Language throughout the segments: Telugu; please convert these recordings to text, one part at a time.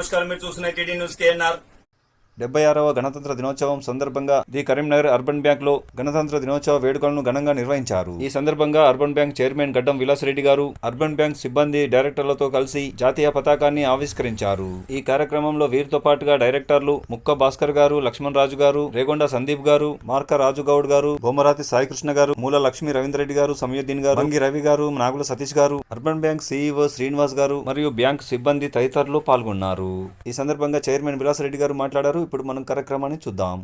నమస్కారం. మీరు చూస్తున్న టీడీ న్యూస్ కేఎన్ఆర్ డెబ్బై ఆరవ గణతంత్ర దినోత్సవం సందర్భంగా ది కరీంనగర్ అర్బన్ బ్యాంక్లో గణతంత్ర దినోత్సవ వేడుకలను ఘనంగా నిర్వహించారు. ఈ సందర్భంగా అర్బన్ బ్యాంక్ చైర్మన్ గడ్డం విలాసరెడ్డి గారు అర్బన్ బ్యాంక్ సిబ్బంది డైరెక్టర్లతో కలిసి జాతీయ పతాకాన్ని ఆవిష్కరించారు. ఈ కార్యక్రమంలో వీరితో పాటుగా డైరెక్టర్లు ముక్క భాస్కర్ గారు లక్ష్మణ్ రాజు గారు రేగొండ సందీప్ గారు మార్క రాజు గౌడ్ గారు బొమ్మరాతి సాయికృష్ణ గారు మూల లక్ష్మీ రవీంద్రెడ్డి గారు సమయుద్దీన్ గారు రంగి రవి గారు నాగుల సతీష్ గారు అర్బన్ బ్యాంక్ సీఈఓ శ్రీనివాస్ గారు మరియు బ్యాంక్ సిబ్బంది తదితరులు పాల్గొన్నారు. ఈ సందర్భంగా చైర్మన్ విలాసరెడ్డి గారు మాట్లాడారు. ఇప్పుడు మనం కార్యక్రమాన్ని చూద్దాం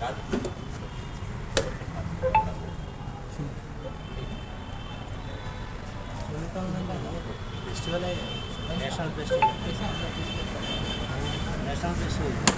Gracias. 嗯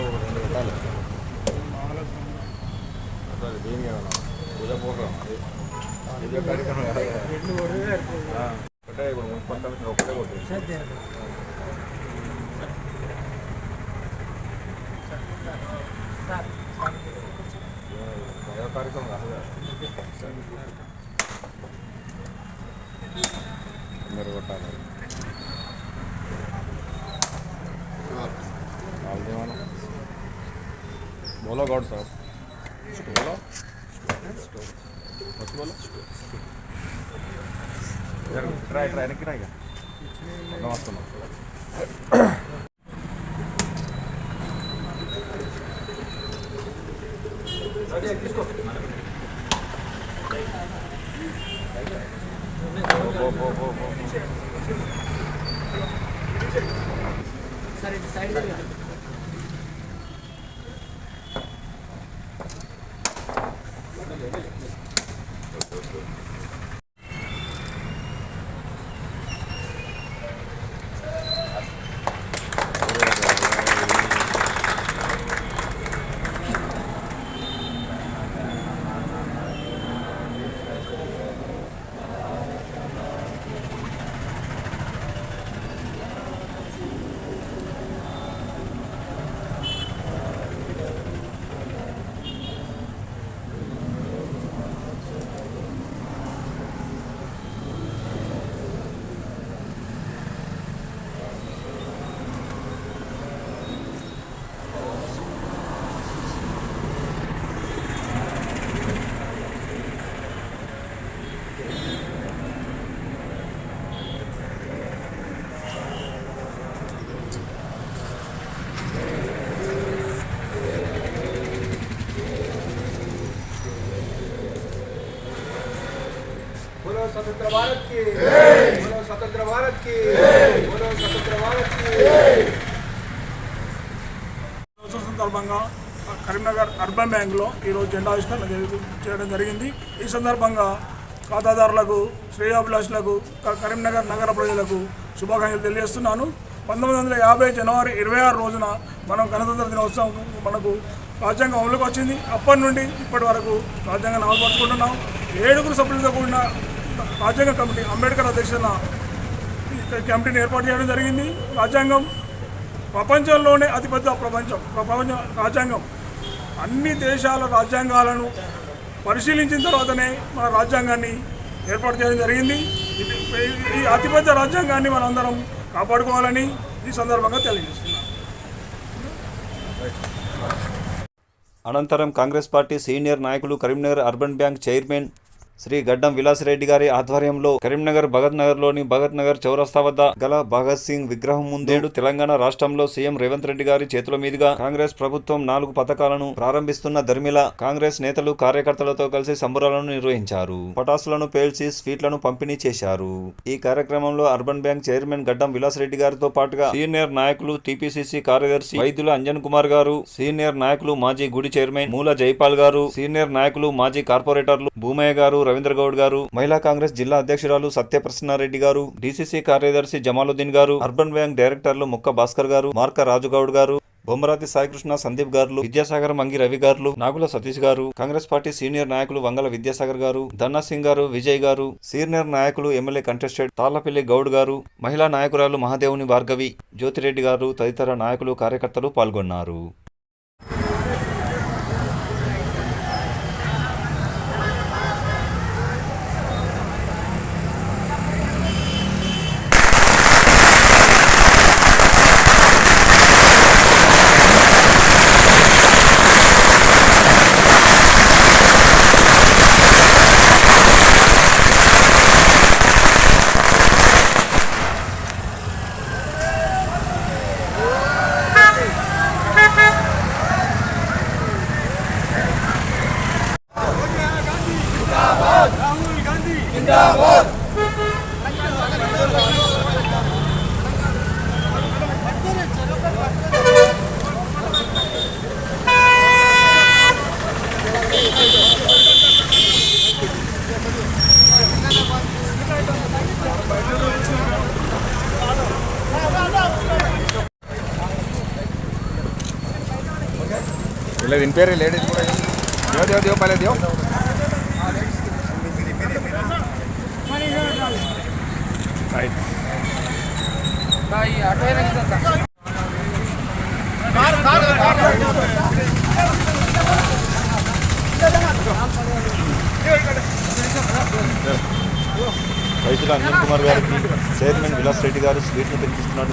ఒక రెండు పెట్టాలి అసలు దీనికి పూజ పోతాం పూజ కార్యక్రమం కదా. ఆ, ఒకటే ఇప్పుడు మున్సిపల్ ఒకటే కొట్టి దైవ కార్యక్రమం కాదు కదా. అందరు కొట్టాలి डाल दे वाला बोलो गॉड साहब बोलो बस बोलो इधर ट्राई ट्राई नहीं कराएगा नमस्ते वो సరే సైడ్ Thank you. स्वतंत्र भारत की बोलो स्वतंत्र भारत की बोलो स्वतंत्र भारत की దినోత్సవం సందర్భంగా కరీంనగర్ అర్బన్ బ్యాంకులో ఈరోజు జెండా ఆవిష్కరణ జరి- చేయడం జరిగింది ఈ సందర్భంగా ఖాతాదారులకు శ్రేయాభిలాషులకు క- కరీంనగర్ నగర ప్రజలకు శుభాకాంక్షలు తెలియజేస్తున్నాను పంతొమ్మిది వందల యాభై జనవరి ఇరవై ఆరు రోజున మనం గణతంత్ర దినోత్సవం మనకు రాజ్యాంగం అమలుకి వచ్చింది అప్పటి నుండి ఇప్పటి వరకు రాజ్యాంగాన్ని అమలుపరుచుకుంటున్నాం ఏడుగురు సభ్యులతో కూడిన రాజ్యాంగ కమిటీ అంబేద్కర్ అధ్యక్షతన కమిటీని ఏర్పాటు చేయడం జరిగింది. రాజ్యాంగం ప్రపంచంలోనే అతిపెద్ద ప్రపంచం ప్రపంచ రాజ్యాంగం. అన్ని దేశాల రాజ్యాంగాలను పరిశీలించిన తర్వాతనే మన రాజ్యాంగాన్ని ఏర్పాటు చేయడం జరిగింది. ఈ అతిపెద్ద రాజ్యాంగాన్ని మనందరం కాపాడుకోవాలని ఈ సందర్భంగా తెలియజేస్తున్నాం. అనంతరం కాంగ్రెస్ పార్టీ సీనియర్ నాయకులు Karimnagar urban bank chairman Shri Gaddam Vilasareddy గారి ఆధ్వర్యంలో కరీంనగర్ భగత్ నగర్లోని భగత్ నగర్ చౌరస్తా వద్ద గల భగత్ సింగ్ విగ్రహం ముందేడు తెలంగాణ రాష్ట్రంలో సీఎం రేవంత్ రెడ్డి గారి చేతుల మీదుగా కాంగ్రెస్ ప్రభుత్వం నాలుగు పథకాలను ప్రారంభిస్తున్న ధర్మిల కాంగ్రెస్ నేతలు కార్యకర్తలతో కలిసి సంబరాలను నిర్వహించారు. పటాసులను పేల్చి స్వీట్లను పంపిణీ చేశారు. ఈ కార్యక్రమంలో అర్బన్ బ్యాంక్ చైర్మన్ గడ్డం విలాసరెడ్డి గారితో పాటుగా సీనియర్ నాయకులు టీపీసీసీ కార్యదర్శి వైద్యుల అంజన్ కుమార్ గారు సీనియర్ నాయకులు మాజీ గుడి చైర్మన్ మూల జైపాల్ గారు సీనియర్ నాయకులు మాజీ కార్పొరేటర్లు భూమయ్య గారు రవీంద్ర గౌడ్ గారు మహిళా కాంగ్రెస్ జిల్లా అధ్యక్షురాలు సత్యప్రసన్నారెడ్డి గారు డీసీసీ కార్యదర్శి జమాలుద్దీన్ గారు అర్బన్ బ్యాంక్ డైరెక్టర్లు ముక్క భాస్కర్ గారు మార్క రాజుగౌడ్ గారు బొమ్మరాతి సాయికృష్ణ సందీప్ గారు విద్యాసాగర్ మంగి రవి గారు నాగుల సతీష్ గారు కాంగ్రెస్ పార్టీ సీనియర్ నాయకులు వంగల విద్యాసాగర్ గారు దన్నా సింగ్ గారు విజయ్ గారు సీనియర్ నాయకులు ఎమ్మెల్యే కంటెస్టెడ్ తాళ్ళపల్లి గౌడ్ గారు మహిళా నాయకురాలు మహాదేవుని భార్గవి జ్యోతిరెడ్డి గారు తదితర నాయకులు కార్యకర్తలు పాల్గొన్నారు. ఇలా వినిపేరు లేడీస్ కూడా దేవ్ దేవ్ దేవ్ పల్లె దేవ్ రైతుల అంజన్ కుమార్ గారికి చైర్మన్ విలాస్ రెడ్డి గారు స్వీట్లు తినిపిస్తున్నాడు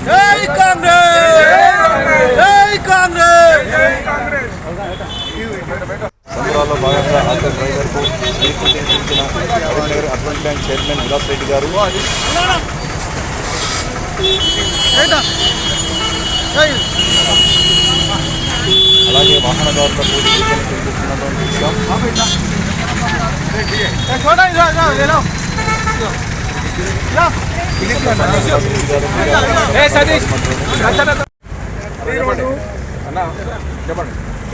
సంబరాల్లో భాగంగా ఆటో డ్రైవర్కు స్వీట్లు తినిపించిన Karimnagar urban bank chairman Vilas Reddy గారు అలాగే వాహనదారులకు స్వీట్లను తినిపిస్తున్నటువంటి విషయం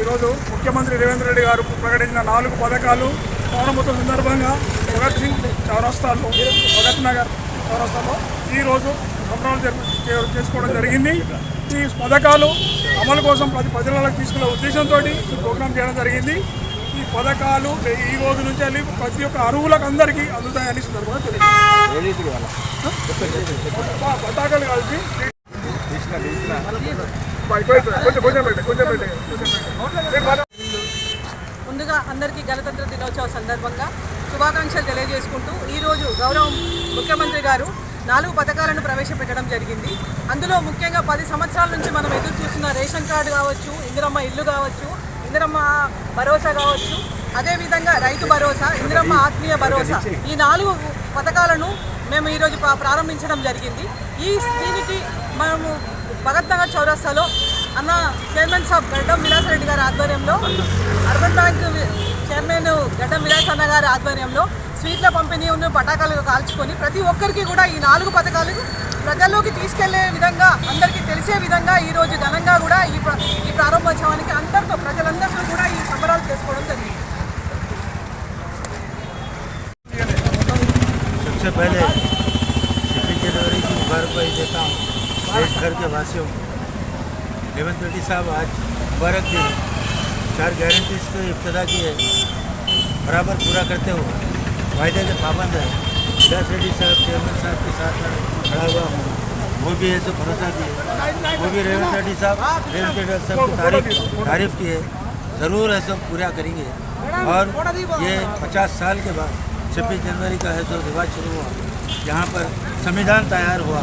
ఈరోజు ముఖ్యమంత్రి రేవంత్ రెడ్డి గారు ప్రకటించిన నాలుగు పథకాలు పౌరమత్వ సందర్భంగా భగత్ సింగ్ చౌరస్తాలో భగత్ నగర్ చౌరస్తాలో ఈరోజు సంబరాలు చేసుకోవడం జరిగింది. ఈ పథకాలు అమలు కోసం ప్రతి ప్రజలకు తీసుకునే ఉద్దేశంతో ఈ ప్రోగ్రాం చేయడం జరిగింది. ఈ పథకాలు ఈ రోజు నుంచి వెళ్ళి ప్రతి ఒక్క అరువులకు అందరికీ అందుతాయని సందర్భంగా తెలియదు పతాకాలు కలిపి ముందుగా అందరికీ గణతంత్ర దినోత్సవ సందర్భంగా శుభాకాంక్షలు తెలియజేసుకుంటూ ఈరోజు గౌరవ ముఖ్యమంత్రి గారు నాలుగు పథకాలను ప్రవేశపెట్టడం జరిగింది. అందులో ముఖ్యంగా పది సంవత్సరాల నుంచి మనం ఎదురు చూస్తున్న రేషన్ కార్డు కావచ్చు ఇందిరమ్మ ఇల్లు కావచ్చు ఇందిరమ్మ భరోసా కావచ్చు. అదేవిధంగా రైతు భరోసా ఇందిరమ్మ ఆత్మీయ భరోసా. ఈ నాలుగు పథకాలను మేము ఈరోజు ప్రా- ప్రారంభించడం జరిగింది. ఈ దీనికి మనము భగత్ నగర్ చౌరస్తాలో అన్న చైర్మన్ సాబ్ గడ్డం విలాసరెడ్డి గారి ఆధ్వర్యంలో అర్బన్ బ్యాంక్ చైర్మన్ గడ్డం విలాస్ అన్న గారి ఆధ్వర్యంలో స్వీట్ల పంపిణీ ఉన్న పటాకాలు కాల్చుకొని ప్రతి ఒక్కరికి కూడా ఈ నాలుగు పథకాలు ప్రజల్లోకి తీసుకెళ్లే విధంగా అందరికీ తెలిసే విధంగా ఈ రోజు ఘనంగా కూడా ఈ ప్ర- ఈ ప్రారంభోత్సవానికి అందరితో ప్రజలందరితో కూడా ఈ సంబరాలు చేసుకోవడం జరిగింది सबसे पहले छब्बीस जनवरी की मुबारकबाद देता हूँ देश भर के वासियों को रेवंत रेड्डी साहब आज मुबारक दिन चार गारंटीज को इब्तदा की है बराबर पूरा करते हुए वायदे के पाबंद है विलास रेड्डी साहब चेयरमैन साहब के साथ खड़ा हुआ हूँ। वो भी ऐसे भरोसा दिए वो भी रेवंत रेड्डी साहब, रेवंत रेड्डी साहब की तारीफ़ तारीफ़ की है। ज़रूर सब पूरा करेंगे। और ये पचास साल के बाद छब्बीस जनवरी का है जो रिवाज शुरू हुआ। यहाँ पर संविधान तैयार हुआ।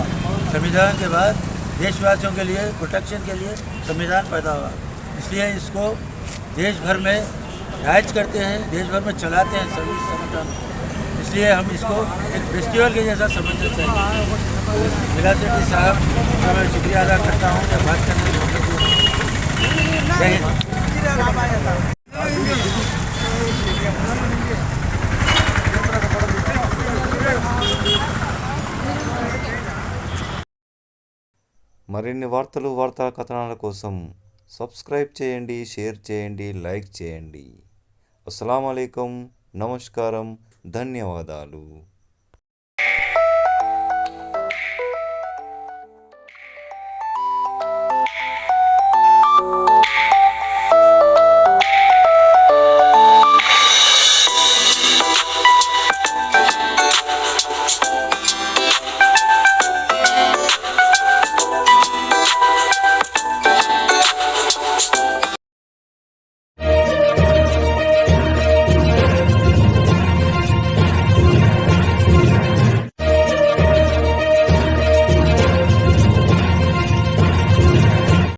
संविधान के बाद देशवासियों के लिए प्रोटेक्शन के लिए संविधान पैदा हुआ। इसलिए इसको देश भर में राइज करते हैं देश भर में चलाते हैं सभी संगठन इसलिए हम इसको एक फेस्टिवल के जैसा समझना चाहिए विलास रेड्डी साहब का मैं शुक्रिया अदा करता हूँ या बात करने के मौके दिए जय हिंद మరిన్ని వార్తలు వార్తా కథనాల కోసం సబ్స్క్రైబ్ చేయండి షేర్ చేయండి లైక్ చేయండి అస్సలం నమస్కారం ధన్యవాదాలు.